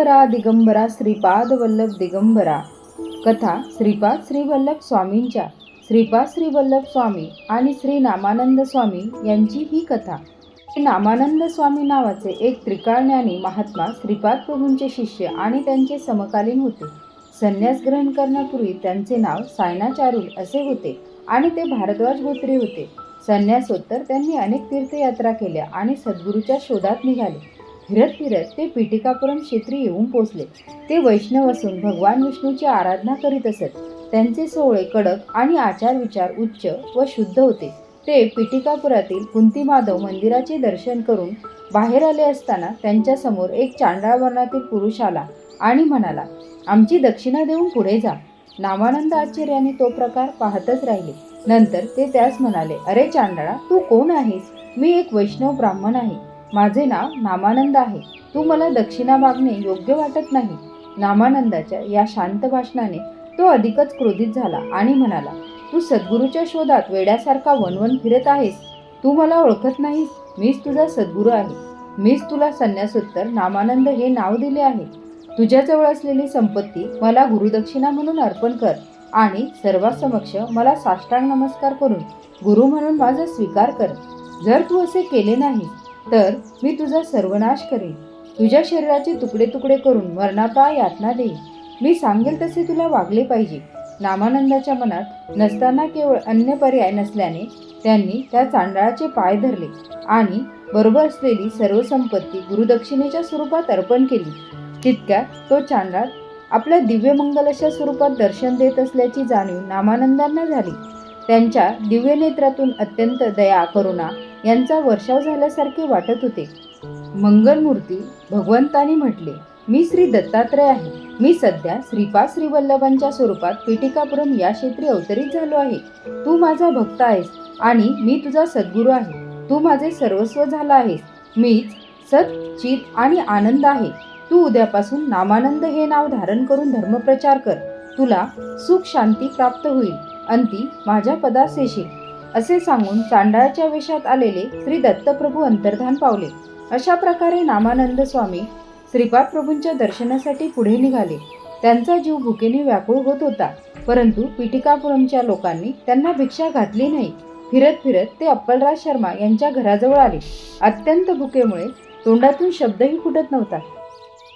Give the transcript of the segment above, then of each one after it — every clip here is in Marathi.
दिगंबरा दिगंबरा श्रीपाद वल्लभ दिगंबरा. कथा श्रीपाद श्रीवल्लभ स्वामींच्या श्रीपाद श्रीवल्लभ स्वामी आणि श्री नामानंद स्वामी यांची ही कथा. श्री नामानंद स्वामी नावाचे एक त्रिकाळज्ञानी महात्मा श्रीपाद प्रभूंचे शिष्य आणि त्यांचे समकालीन होते. संन्यास ग्रहण करण्यापूर्वी त्यांचे नाव सायनाचारुल असे होते आणि ते भारद्वाज गोत्री होते. संन्यासोत्तर त्यांनी अनेक तीर्थयात्रा केल्या आणि सद्गुरूच्या शोधात निघाले. फिरत फिरत ते पिटिकापुरम क्षेत्री येऊन पोचले. ते वैष्णव असून भगवान विष्णूची आराधना करीत असत. त्यांचे सोहळे कडक आणि आचार विचार उच्च व शुद्ध होते. ते पिटिकापुरातील कुंती माधव मंदिराचे दर्शन करून बाहेर आले असताना त्यांच्यासमोर एक चांडाळ वर्णातील पुरुष आला आणि म्हणाला आमची दक्षिणा देऊन पुढे जा. नामानंद आश्चर्याने तो प्रकार पाहतच राहिले. नंतर ते त्यास म्हणाले अरे चांडाळा तू कोण आहेस? मी एक वैष्णव ब्राह्मण आहे. माझे नाव नामानंद आहे. तू मला दक्षिणा मागणे योग्य वाटत नाही. नामानंदाच्या या शांत भाषणाने तो अधिकच क्रोधित झाला आणि म्हणाला तू सद्गुरूच्या शोधात वेड्यासारखा वनवन फिरत आहेस. तू मला ओळखत नाहीस. मीच तुझा सद्गुरू आहे. मीच तुला संन्यासोत्तर नामानंद हे नाव दिले आहे. तुझ्याजवळ असलेली संपत्ती मला गुरुदक्षिणा म्हणून अर्पण कर आणि सर्वांसमक्ष मला साष्टांग नमस्कार करून गुरु म्हणून माझा स्वीकार कर. जर तू असे केले नाही तर मी तुझा सर्वनाश करेन. तुझ्या शरीराचे तुकडे तुकडे करून मरणापाय यातना देईन. मी सांगेल तसे तुला वागले पाहिजे. नामानंदाच्या मनात नसताना केवळ अन्य पर्याय नसल्याने त्यांनी त्या चांडाळाचे पाय धरले आणि बरोबर असलेली सर्व संपत्ती गुरुदक्षिणेच्या स्वरूपात अर्पण केली. तितक्यात तो चांडाळ आपल्या दिव्यमंगल अशा स्वरूपात दर्शन देत असल्याची जाणीव नामानंदांना झाली. त्यांच्या दिव्य नेत्रातून अत्यंत दया करुणा यांचा वर्षाव झाल्यासारखे वाटत होते. मंगलमूर्ती भगवंतानी म्हटले मी श्री दत्तात्रय आहे. मी सध्या श्रीपाद श्रीवल्लभांच्या स्वरूपात पीठिकापुरम या क्षेत्री अवतरित झालो आहे. तू माझा भक्त आहेस आणि मी तुझा सद्गुरू आहे. तू माझे सर्वस्व झाला आहेस. मीच सत चित आणि आनंद आहे. तू उद्यापासून नामानंद हे नाव धारण करून धर्मप्रचार कर. तुला सुख शांती प्राप्त होईल. अंती माझ्या पदास येशील असे सांगून चांडाळच्या वेशात आलेले श्री दत्तप्रभू अंतर्धान पावले. अशा प्रकारे नामानंद स्वामी श्रीपाद प्रभूंच्या दर्शनासाठी पुढे निघाले. त्यांचा जीव भुकेने व्याकुळ होत होता परंतु पिटिकापुरमच्या लोकांनी त्यांना भिक्षा घातली नाही. फिरत फिरत ते अप्पलराज शर्मा यांच्या घराजवळ आले. अत्यंत भुकेमुळे तोंडातून शब्दही फुटत नव्हता.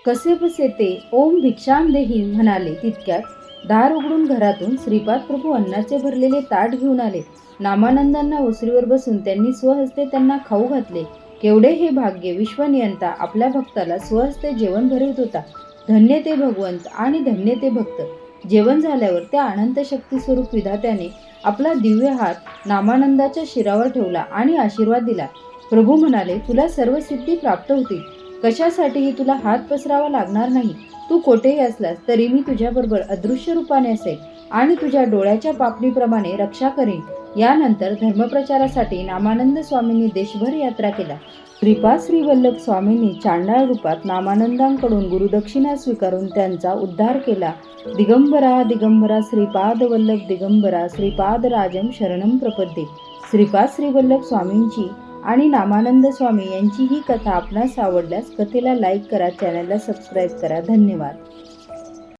कसे बसे ते ओम भिक्षाम देही म्हणाले तितक्यात दार उघडून घरातून श्रीपाद प्रभू अन्नाचे भरलेले ताट घेऊन आले. नामानंदांना ओसरीवर बसून त्यांनी स्वहस्ते त्यांना खाऊ घातले. केवढे हे भाग्य विश्वनियंता आपल्या भक्ताला स्वहस्ते जेवण भरवत होता. धन्य ते भगवंत आणि धन्य ते भक्त. जेवण झाल्यावर त्या अनंत शक्ती स्वरूप विधात्याने आपला दिव्य हात नामानंदाच्या शिरावर ठेवला आणि आशीर्वाद दिला. प्रभू म्हणाले तुला सर्व सिद्धी प्राप्त होतील. कशासाठीही तुला हात पसरावा लागणार नाही. तू कोठेही असलास तरी मी तुझ्याबरोबर अदृश्य रूपाने असेल आणि तुझ्या डोळ्याच्या पापणीप्रमाणे रक्षा करेन. यानंतर धर्मप्रचारासाठी नामानंद स्वामींनी देशभर यात्रा केला. कृपा श्री वल्लभ स्वामींनी चांडाळ रूपात नामानंदांकडून गुरुदक्षिणा स्वीकारून त्यांचा उद्धार केला. दिगंबरा दिगंबरा श्रीपाद वल्लभ दिगंबरा श्रीपाद राजम शरणम प्रपद्ये. श्रीपाद श्री वल्लभ स्वामींची आणि नामानंद स्वामी यांची ही कथा आपणास आवडल्यास कथेला लाईक करा चॅनलला सबस्क्राईब करा. धन्यवाद.